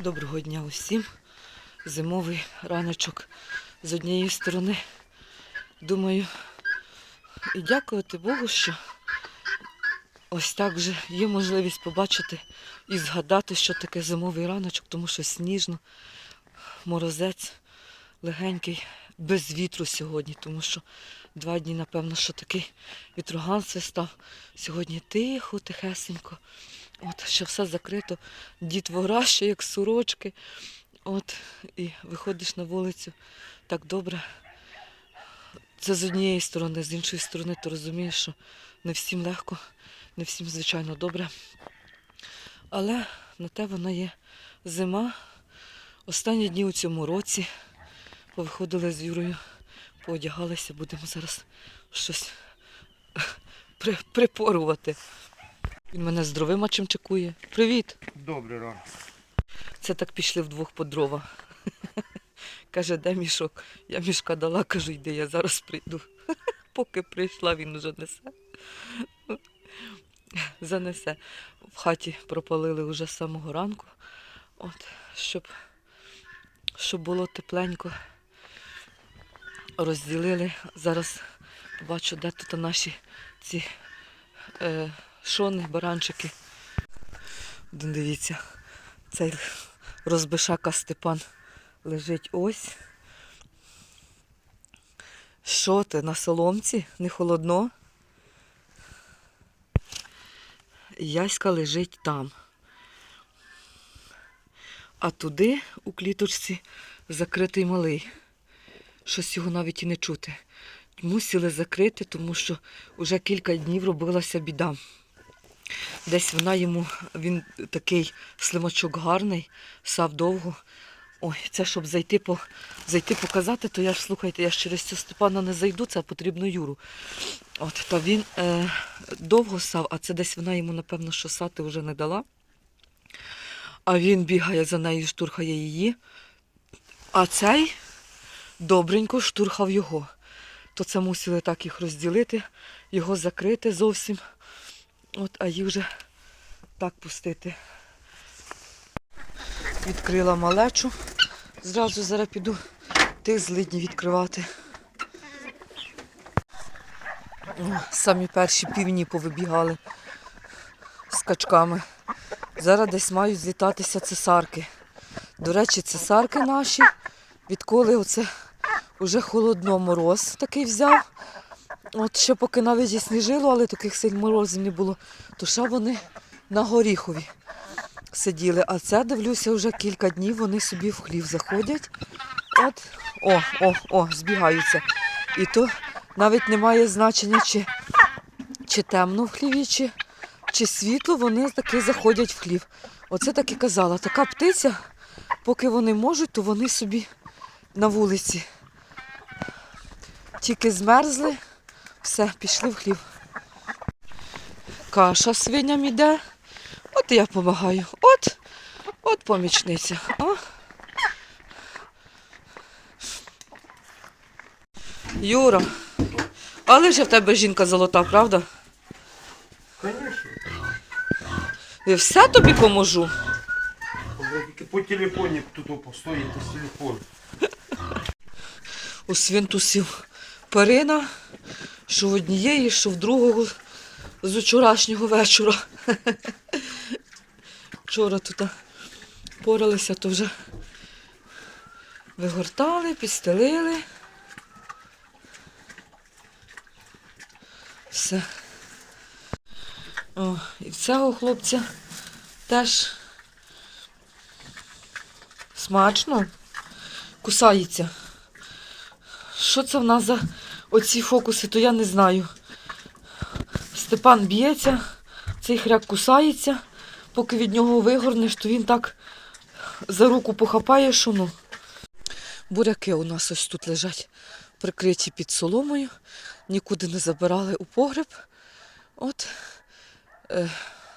Доброго дня усім. Зимовий раночок з однієї сторони. Думаю, і дякувати Богу, що ось так вже є можливість побачити і згадати, що таке зимовий раночок, тому що сніжно, морозець легенький, без вітру сьогодні, тому що два дні, напевно, що такий вітроган став. Сьогодні тихо, тихесенько. От, що все закрито, дітвора ще як сурочки. От, і виходиш на вулицю так добре. Це з однієї сторони, з іншої сторони, ти розумієш, що не всім легко, не всім, звичайно, добре. Але на те вона є зима. Останні дні у цьому році повиходили з Юрою, поодягалися, будемо зараз щось при, припорувати. Він мене з дровима чимчикує. Привіт! Добрий ранок. Це так пішли вдвох по дрова. Каже, де мішок? Я мішка дала, кажу, йди, я зараз прийду. Поки прийшла, він уже несе. Занесе. В хаті пропалили вже з самого ранку. От, щоб, щоб було тепленько. Розділили. Зараз побачу, де тут наші ці е, шони, баранчики. Дивіться, цей розбишака Степан лежить ось. Що ти на соломці? Не холодно? Яська лежить там. А туди у кліточці закритий малий. Щось його навіть і не чути. Мусили закрити, тому що вже кілька днів робилася біда. Десь вона йому, він такий слимачок гарний, сав довго. Ой, це щоб зайти по, зайти показати, то я ж слухайте, я ж через цю Степана не зайду, це потрібно Юру. От, та він е, довго сав, а це десь вона йому, напевно, що сати вже не дала. А він бігає за нею, штурхає її. А цей добренько штурхав його. То це мусили так їх розділити, його закрити зовсім. От, а їх вже так пустити. Відкрила малечу. Зразу зараз піду тих злидні відкривати. О, самі перші півні повибігали з качками. Зараз десь мають злітатися цесарки. До речі, цесарки наші, відколи оце вже холодно мороз такий взяв. От ще поки навіть і сніжило, але таких сильно морозів не було, то ще вони на горіхові сиділи. А це, дивлюся, вже кілька днів вони собі в хлів заходять. От, о, о, о, збігаються. І то навіть немає значення, чи, чи темно в хліві, чи, чи світло, вони таки заходять в хлів. Оце так і казала. Така птиця, поки вони можуть, то вони собі на вулиці. Тільки змерзли, все, пішли в хлів. Каша свиням іде. От я допомагаю. От, от помічниця. О. Юра, але ж в тебе жінка золота, правда? Звісно. Я все тобі поможу. По телефоні тут постоїти з телефону. У свинтусів перина, що в однієї, що в другого з вчорашнього вечора. Вчора тут поралися, то вже вигортали, підстелили. Все. О, і в цього хлопця теж смачно кусається. Що це в нас за оці фокуси, то я не знаю. Степан б'ється, цей хряк кусається, поки від нього вигорнеш, то він так за руку похапає, що ну. Буряки у нас ось тут лежать, прикриті під соломою, нікуди не забирали у погреб. От е,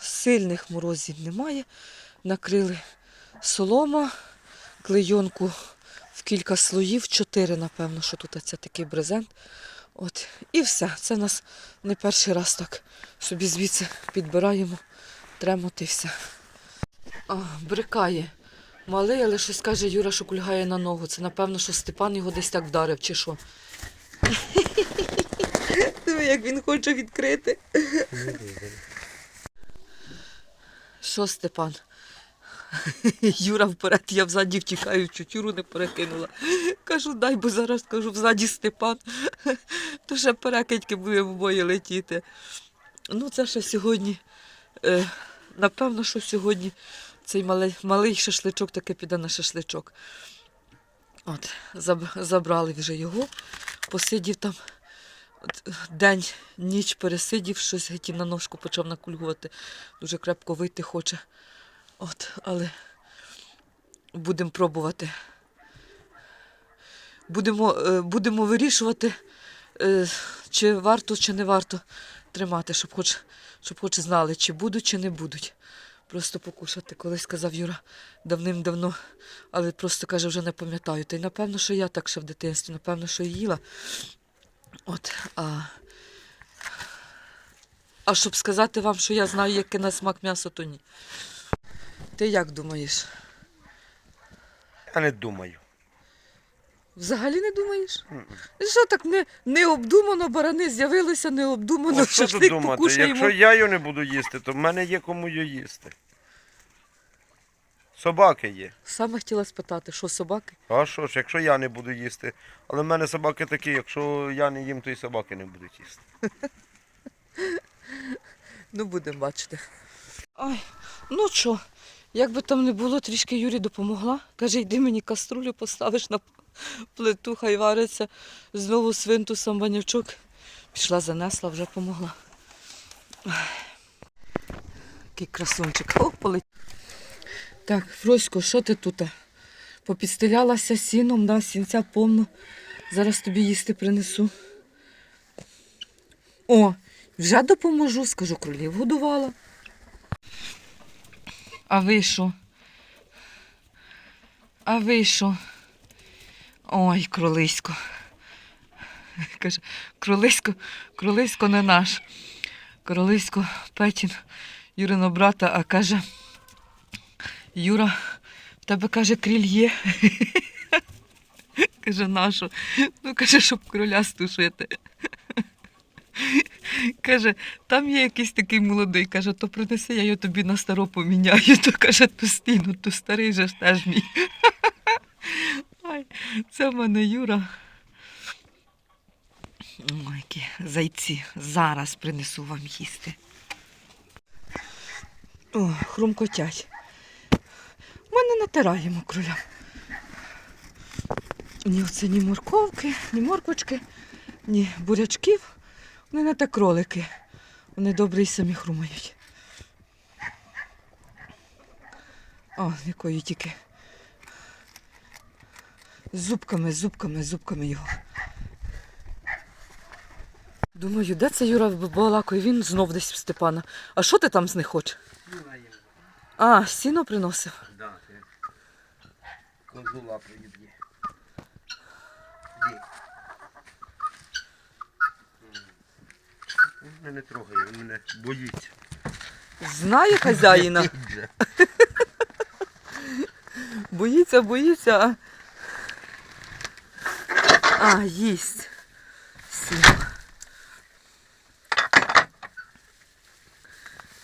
сильних морозів немає. Накрили солома, клейонку в кілька слоїв, чотири, напевно, що тут це такий брезент. От, і все. Це нас не перший раз так собі звідси підбираємо, тремоти все. А, брикає Малий, але щось каже Юра, що кульгає на ногу. Це напевно, що Степан його десь так вдарив, чи що. Диви, як він хоче відкрити. Що, Степан? Юра вперед, я взаді втікаю, чуть Юру не перекинула. Кажу, дай, бо зараз кажу, взаді Степан. То ще перекидьки будемо обоє летіти. Ну, це ще сьогодні. Е, напевно, що сьогодні цей малий, малий шашличок таки піде на шашличок. От, забрали вже його, посидів там день, ніч пересидів, щось геть на ножку почав накульгувати. Дуже крепко вийти хоче. От, але будемо пробувати. Будемо, е, будемо вирішувати, е, чи варто, чи не варто тримати, щоб хоч, щоб хоч знали, чи будуть, чи не будуть. Просто покушати, колись сказав Юра давним-давно, але просто каже, вже не пам'ятаю. Та й напевно, що я так ще в дитинстві, напевно, що їла. От, а... а щоб сказати вам, що я знаю, яке на смак м'ясо, то ні. Ти як думаєш? Я не думаю. Взагалі не думаєш? Мгм. Що так не, необдумано барани з'явилися, необдумано От що тут думати? покушаємо. Якщо я його не буду їсти, то в мене є кому його їсти. Собаки є. Саме хотіла спитати, що собаки? А що ж, якщо я не буду їсти. Але в мене собаки такі, якщо я не їм, то і собаки не будуть їсти. Ну, будемо бачити. Ой, ну що, як би там не було, трішки Юрі допомогла. Каже, йди мені каструлю поставиш на плиту, хай вариться. Знову свинту самбанячок. Пішла, занесла, вже помогла. Який красунчик. О, полетів. Так, Фросько, що ти тут? Попідстелялася сіном, да, сінця повно. Зараз тобі їсти принесу. О, вже допоможу, скажу, кролів годувала. А ви? А ви? Ой, кролисько. Каже, кролисько, кролисько не наш. Кролисько Петін, Юрино брата, а каже, Юра, в тебе каже, кріль є. Каже, нашу. Ну, каже, щоб кроля стушити. Каже, там є якийсь такий молодий. Каже, то принеси, я його тобі на старо поміняю. То каже, то стіну, то старий же ж теж мій. Ай, це в мене Юра. Ой, які зайці. Зараз принесу вам їсти. О, хрумкотять. Ми не натираємо кроля. Ні, оце ні морковки, ні морквочки, ні бурячків. Не так кролики. Вони добре і самі хрумають. О, якої тільки. З зубками, з зубками, з зубками його. Думаю, де це Юра балакає? Він знов десь в Степана. А що ти там з них хочеш? А, сіно приносив. Да, ти. Козу Мене трогає, він мене боїться. Знає хазяїна. Боїться, боїться. А, а їсть. Сіно.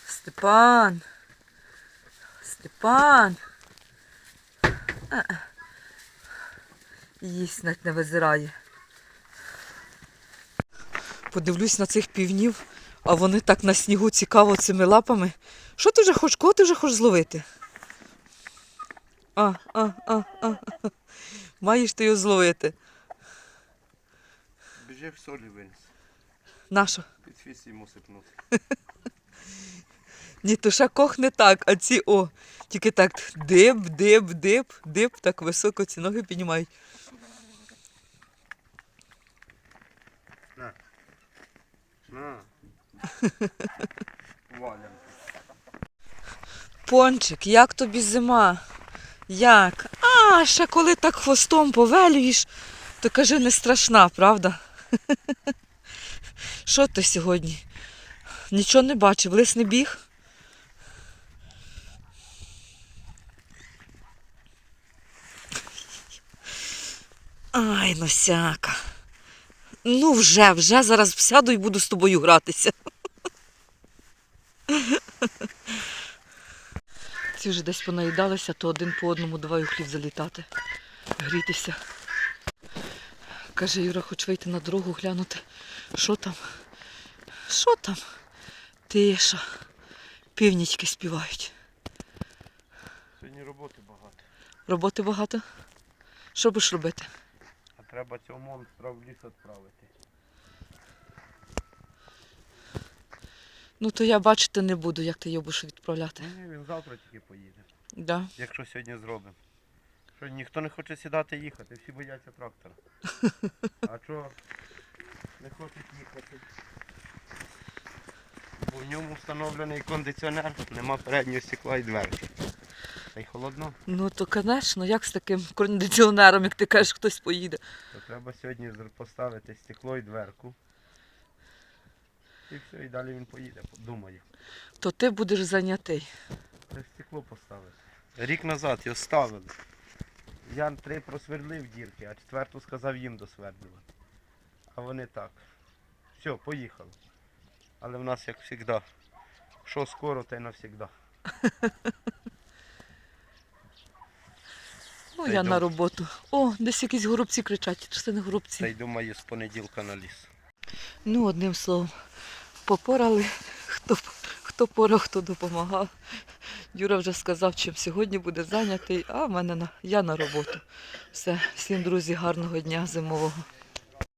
Степан. Степан. А. Їсть навіть не визирає. Подивлюсь на цих півнів, а вони так на снігу цікаво цими лапами. Що ти вже хочеш? Кого ти вже хочеш зловити? А, а, а, а. Маєш ти його зловити. Біжи в солі винес. Нащо? Під фіс йому сипнути. Ні, то ще кох не так, а ці о. Тільки так дип, дип, дип, дип, так високо ці ноги піднімають. Пончик, як тобі зима? Як? А, ще коли так хвостом повелюєш, то кажи, не страшна, правда? Що ти сьогодні? Нічого не бачив, лис не біг. Ай, носяка. Ну вже, вже зараз сяду і буду з тобою гратися. Ці вже десь понаїдалися, то один по одному давай у хлів залітати, грітися. Каже Юра, хоч вийти на дорогу, глянути. Що там? Що там? Тиша. Північки співають. Сьогодні роботи багато. Роботи багато. Що будеш робити? Треба цього монстра в ліс відправити. Ну то я бачити не буду, як ти його будеш відправляти. Ні, він завтра тільки поїде. Да. Якщо сьогодні зробимо. Що ніхто не хоче сідати їхати, всі бояться трактора. А чого не хочуть їхати? Бо в ньому встановлений кондиціонер, нема переднього стекла і дверки. Та й холодно. Ну то, звісно, як з таким кондиціонером, як ти кажеш, хтось поїде. То треба сьогодні поставити стекло і дверку. І все, і далі він поїде, думаю. То ти будеш зайнятий. Це стекло поставити. Рік назад його ставили. Я три просвердлив дірки, а четверту сказав їм досвердлювати. А вони так. Все, поїхали. Але в нас як завжди. Що скоро, те й навсігда. Ну, Та я йду. на роботу. О, десь якісь горобці кричать, чи це не горобці. Та й думаю, з понеділка на ліс. Ну, одним словом, попорали, хто, хто порав, хто допомагав. Юра вже сказав, чим сьогодні буде зайнятий, а в мене на, я на роботу. Все, всім друзі, гарного дня зимового.